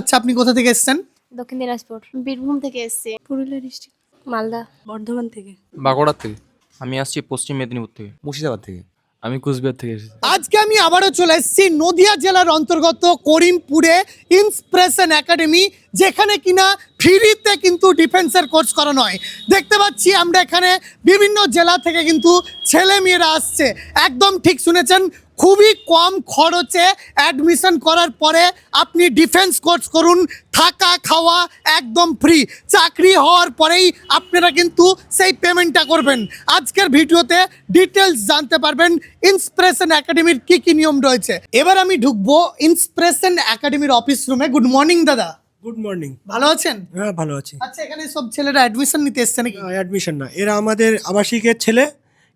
আচ্ছা আপনি কোথা থেকে এসেছেন? দক্ষিণ দিনাজপুর। বীরভূম থেকে এসছে। পুরুলিয়া ডিস্ট্রিক্ট মালদা। বর্ধমান থেকে। বাঁকুড়ার থেকে। আমি আসছি পশ্চিম মেদিনীপুর থেকে। মুর্শিদাবাদ থেকে। আমি কুচবিহার থেকে এসেছি। আজকে আমি আবারও চলে এসেছি নদিয়া জেলার অন্তর্গত করিমপুরে ইন্সপ্রেশন একাডেমি যেখানে কিনা ফ্রিতে কিন্তু ডিফেন্সের কোর্স করানো হয় দেখতে পাচ্ছি আমরা এখানে বিভিন্ন জেলা থেকে কিন্তু ছেলে মেয়েরা আসছে। একদম ঠিক শুনেছেন খুবই কম খরচে অ্যাডমিশন করার পরে আপনি ডিফেন্স কোর্স করুন থাকা খাওয়া একদম ফ্রি চাকরি হওয়ার পরেই আপনারা কিন্তু সেই পেমেন্টটা করবেন। আজকের ভিডিওতে ডিটেলস জানতে পারবেন ইন্সপিরেশন একাডেমির কি কি নিয়ম রয়েছে। এবার আমি ঢুকবো ইন্সপিরেশন একাডেমির অফিস রুমে গুড মর্নিং দাদা। গুড মর্নিং ভালো আছেন? হ্যাঁ ভালো আছি। আচ্ছা এখানে সব ছেলেরা অ্যাডমিশন নিতে এসছে নাকি? অ্যাডমিশন না। এরা আমাদের আবাসিকের ছেলে।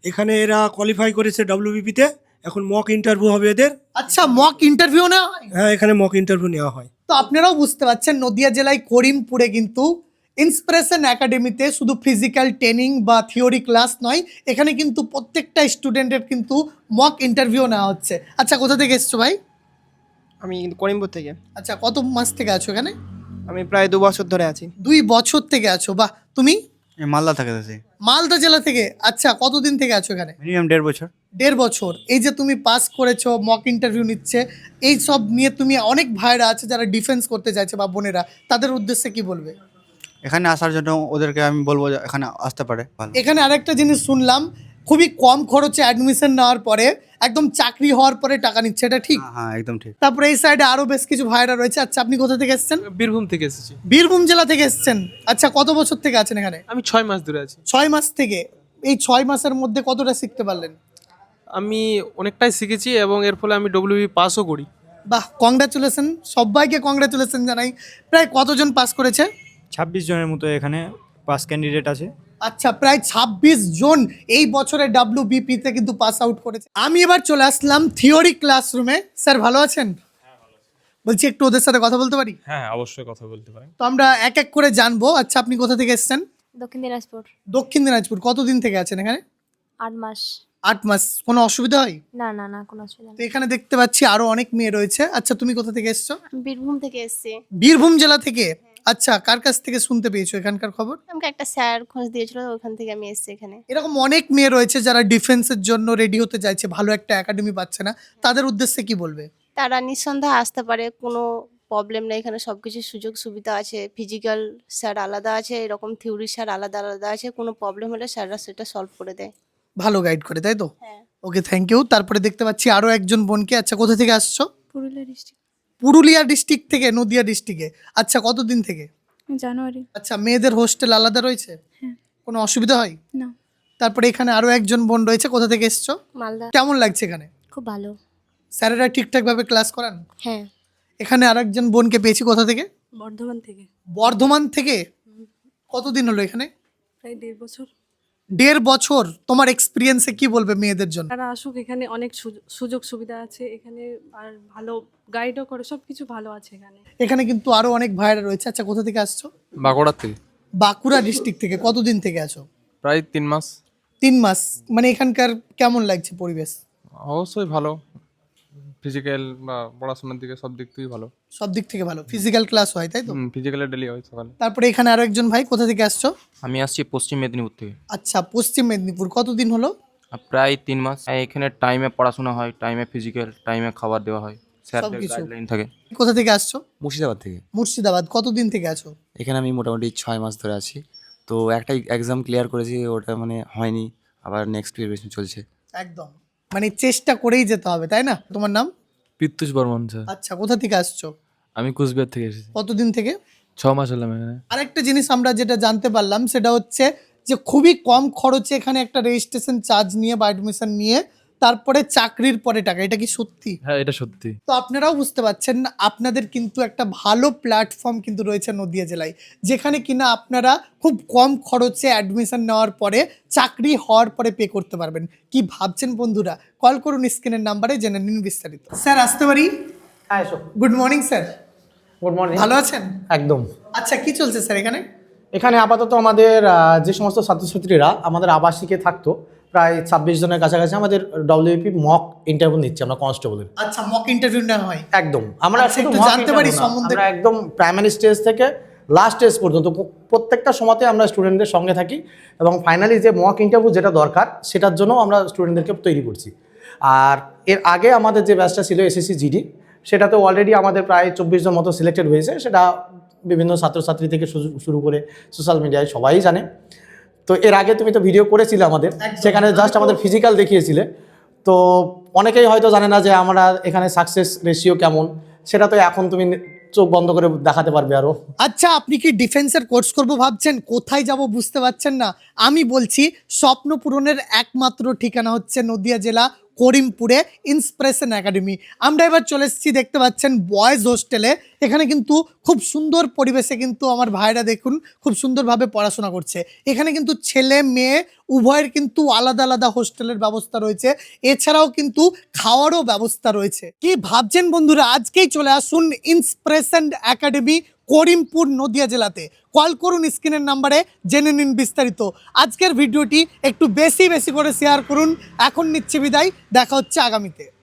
এখানে এরা কোয়ালিফাই করেছে ডাব্লিউবিপিতে এখন মক ইন্টারভিউ হবে এদের। আচ্ছা মক ইন্টারভিউ না হয়? হ্যাঁ এখানে মক ইন্টারভিউ নেওয়া হয়। তো আপনারাও বুঝতে পারছেন নদিয়া জেলায় করিমপুরে কিন্তু ইন্সপিরেশন একাডেমিতে শুধু ফিজিক্যাল ট্রেনিং বা থিওরি ক্লাস নয় এখানে কিন্তু প্রত্যেকটা স্টুডেন্টের কিন্তু মক ইন্টারভিউ নেওয়া হচ্ছে। আচ্ছা কোথা থেকে এসছো ভাই? আমি কিন্তু করিমপুর থেকে। আচ্ছা কত মাস থেকে আছো এখানে? আমি প্রায় দু বছর ধরে আছি। দুই বছর থেকে আছো বাহ তুমি? মালদা থেকে আছে। মালদা জেলা থেকে? আচ্ছা কতদিন থেকে আছো এখানে? মিনিমাম দেড় বছর। দেড় বছর। এই যে তুমি পাস করেছ মক ইন্টারভিউ নিচ্ছে এই সব নিয়ে তুমি অনেক ভাইরা আছে যারা ডিফেন্স করতে চাইছে বা বোনেরা তাদের উদ্দেশ্যে কি বলবে? এখানে আসার জন্য ওদেরকে আমি বলব যে এখানে আসতে পারে। ভালো। এখানে আরেকটা জিনিস শুনলাম খুবই কম খরচে অ্যাডমিশন নেওয়ার পরে একদম চাকরি হওয়ার পরে টাকা নিচ্ছে এটা ঠিক? হ্যাঁ, হ্যাঁ একদম ঠিক। তারপরে এই সাইডে আরও বেশ কিছু ভাইরা রয়েছে। আচ্ছা আপনি কোথা থেকে এসেছেন? বীরভূম থেকে এসেছি। বীরভূম জেলা থেকে এসেছেন? আচ্ছা কত বছর থেকে আছেন এখানে? আমি ছয় মাস ধরে আছি। ছয় মাস থেকে? এই ছয় মাসের মধ্যে কতটা শিখতে পারলেন? আমি অনেকটাই শিখেছি এবং এর ফলে আমি ডব্লিউবি পাসও করি। বাহ কংগ্রাচুলেশন সবাইকে কংগ্রাচুলেশন জানাই। প্রায় কতজন পাস করেছে? ছাব্বিশ জনের মতো এখানে পাস ক্যান্ডিডেট আছে। আচ্ছা প্রায় ছাব্বিশ জন এই বছরে ডাব্লিউ বিপিতে কিন্তু পাস আউট করেছে। আমি এবার চলে আসলাম থিওরি ক্লাসরুমে স্যার ভালো আছেন? বলছি একটু ওদের সাথে কথা বলতে পারি? হ্যাঁ অবশ্যই কথা বলতে পারেন। তো আমরা এক এক করে জানব। আচ্ছা আপনি কোথা থেকে এসেছেন? দক্ষিণ দিনাজপুর। দক্ষিণ দিনাজপুর। কতদিন থেকে আছেন এখানে? আট মাস। আট মাস কোনো অসুবিধা হয়? না না না কোনো অসুবিধা তো নেই। এখানে দেখতে পাচ্ছি আরও অনেক মেয়ে রয়েছে। আচ্ছা তুমি কোথা থেকে এসছো? বীরভূম থেকে এসছে। বীরভূম জেলা থেকে? আচ্ছা কার কাছ থেকে শুনতে পেয়েছ এখানকার খবর? আমাকে একটা স্যার খোঁজ দিয়েছিল ওখান থেকে আমি এসছি এখানে। এরকম অনেক মেয়ে রয়েছে যারা ডিফেন্সের জন্য রেডি হতে চাইছে ভালো একটা একাডেমি পাচ্ছে না। তাদের উদ্দেশ্যে কি বলবে? তারা নিঃসন্দেহে আসতে পারে কোনো প্রবলেম নেই। এখানে সব কিছু সুযোগ সুবিধা আছে। ফিজিক্যাল স্যার আলাদা আছে এরকম থিওরি স্যার আলাদা আলাদা আছে। কোনো প্রবলেম হলে স্যাররা সেটা সলভ করে দেয়। ভালো গাইড করে তাই তো? হ্যাঁ। ওকে থ্যাংক ইউ তারপরে দেখতে পাচ্ছি আরও একজন বোনকে। আচ্ছা কোথা থেকে আসছো? পুরুলিয়া ডিস্ট্রিক্ট পুরুলিয়া ডিস্ট্রিক্ট থেকে নদিয়া ডিস্ট্রিক্টে আচ্ছা কতদিন থেকে? জানুয়ারি। আচ্ছা মেয়েদের হোস্টেল আলাদা রয়েছে? হ্যাঁ। কোনো অসুবিধা হয়? না। তারপরে এখানে আরও একজন বোন রয়েছে। কোথা থেকে এসছো? মালদা। কেমন লাগছে এখানে? খুব ভালো। স্যারেরা ঠিকঠাক ভাবে ক্লাস করান? হ্যাঁ। এখানে আরেকজন বোনকে পেয়েছি কোথা থেকে? বর্ধমান থেকে। বর্ধমান থেকে? কতদিন হলো এখানে? প্রায় দেড় বছর। দেড় বছর তোমার এক্সপিরিয়েন্সে কি বলবে মেয়েদের জন্য? তারা আসুক এখানে অনেক সুযোগ সুবিধা আছে এখানে আর ভালো গাইডও করে সব কিছু ভালো আছে এখানে। এখানে কিন্তু আরও অনেক ভাইরা রয়েছে। আচ্ছা কোথা থেকে আসছো? বাঁকুড়া থেকে। বাঁকুড়া ডিস্ট্রিক্ট থেকে। কতদিন থেকে আছো? প্রায় তিন মাস। তিন মাস। মানে এখানকার কেমন লাগছে পরিবেশ? অবশ্যই ভালো। ফিজিক্যাল বা পড়াশোনার দিকে সব দিক থেকেই ভালো। সব দিক থেকে ভালো। ফিজিক্যাল ক্লাস হয় তাই তো? ফিজিক্যালি ডেলি হয় সকালে। তারপরে এখানে আরও একজন ভাই কোথা থেকে আসছো? আমি আসছি পশ্চিম মেদিনীপুর থেকে। আচ্ছা পশ্চিম মেদিনীপুর। কতদিন হলো? প্রায় তিন মাস। এখানে টাইমে পড়াশোনা হয় টাইমে ফিজিক্যাল টাইমে খাবার দেওয়া হয়। স্যারদের সবকিছু। গাইডলাইন থাকে। কোথা থেকে আসছো? মুর্শিদাবাদ থেকে। মুর্শিদাবাদ। কতদিন থেকে আছো? এখানে আমি মোটামুটি ছয় মাস ধরে আছি। তো একটা এক্সাম ক্লিয়ার করেছি ওটা মানে হয়নি। আবার নেক্সট প্রিপারেশন চলছে। একদম। মানে চেষ্টা করেই যেতে হবে তাই না? তোমার নাম? পিত্তুষ বর্মন স্যার। আচ্ছা কোথা থেকে আসছো? আমি কুচবিহার থেকে এসেছি। কতদিন থেকে? ছ মাস হলাম এখানে। আরেকটা জিনিস আমরা যেটা জানতে পারলাম সেটা হচ্ছে যে খুবই কম খরচে এখানে একটা রেজিস্ট্রেশন চার্জ নিয়ে বা অ্যাডমিশন নিয়ে তারপরে চাকরির পরে টাকা এটা কি সত্যি? হ্যাঁ এটা সত্যি। তো আপনারাও বুঝতে পারছেন আপনাদের কিন্তু একটা ভালো প্ল্যাটফর্ম কিন্তু রয়েছে নদিয়া জেলায় যেখানে কিনা আপনারা খুব কম খরচে অ্যাডমিশন নেওয়ার পরে চাকরি হওয়ার পরে পে করতে পারবেন। কি ভাবছেন বন্ধুরা? কল করুন স্ক্রিনের নাম্বারে জেনে নিন বিস্তারিত। স্যার আসতে পারি? হ্যাঁ good morning sir good morning ভালো আছেন? একদম। আচ্ছা কি চলছে স্যার এখানে? এখানে আপাতত আমাদের যে সমস্ত ছাত্রছাত্রীরা আমাদের আবাসিকে থাকতো প্রায় ছাব্বিশ জনের কাছাকাছি আমাদের ডব্লিউপি মক ইন্টারভিউ নিচ্ছে আমরা কনস্টেবলের আচ্ছা মক ইন্টারভিউ নেওয়া হয়। একদম। আমরা আচ্ছা, একটু জানতে পারি সম্বন্ধে। একদম প্রাইমারি স্টেজ থেকে লাস্ট স্টেজ পর্যন্ত প্রত্যেকটা সময়তে আমরা স্টুডেন্টদের সঙ্গে থাকি এবং ফাইনালি যে মক ইন্টারভিউ যেটা দরকার সেটার জন্য আমরা স্টুডেন্টদেরকে তৈরি করছি। আর এর আগে আমাদের যে ব্যাচটা ছিল এসএসসি জিডি সেটাতে অলরেডি আমাদের প্রায় চব্বিশ জন মতো সিলেক্টেড হয়েছে। সেটা বিভিন্ন ছাত্রছাত্রী থেকে শুরু করে সোশ্যাল মিডিয়ায় সবাই জানে। তো এর আগে তুমি তো ভিডিও করেছিলে আমাদের সেখানে জাস্ট আমাদের ফিজিক্যাল দেখিয়েছিলে। তো অনেকেই হয়তো জানে না যে আমরা এখানে সাকসেস রেশিও কেমন সেটা তো এখন তুমি চোখ বন্ধ করে দেখাতে পারবে আরও আচ্ছা আপনি কি ডিফেন্সের কোর্স করব ভাবছেন? কোথায় যাব বুঝতে পারছেন না? আমি বলছি স্বপ্ন পূরণের একমাত্র ঠিকানা হচ্ছে নদিয়া জেলা করিমপুরে ইন্সপিরেশন একাডেমি আমরা এবার চলে এসেছি, দেখতে পাচ্ছেন বয়েজ হোস্টেলে এখানে কিন্তু খুব সুন্দর পরিবেশে কিন্তু আমার ভাইরা দেখুন, খুব সুন্দরভাবে পড়াশোনা করছে। এখানে কিন্তু ছেলে, মেয়ে, উভয়ের কিন্তু আলাদা আলাদা হোস্টেলের ব্যবস্থা রয়েছে। এছাড়াও কিন্তু খাওয়ারও ব্যবস্থা রয়েছে। কি ভাবছেন বন্ধুরা? আজকেই চলে আসুন ইন্সপিরেশন একাডেমি করিমপুর নদিয়া জেলাতে। কল করুন স্ক্রিনের নাম্বারে, জেনে নিন বিস্তারিত। আজকের ভিডিওটি একটু বেশি বেশি করে শেয়ার করুন। এখন নিচ্ছে বিদায়, দেখা হচ্ছে আগামীতে।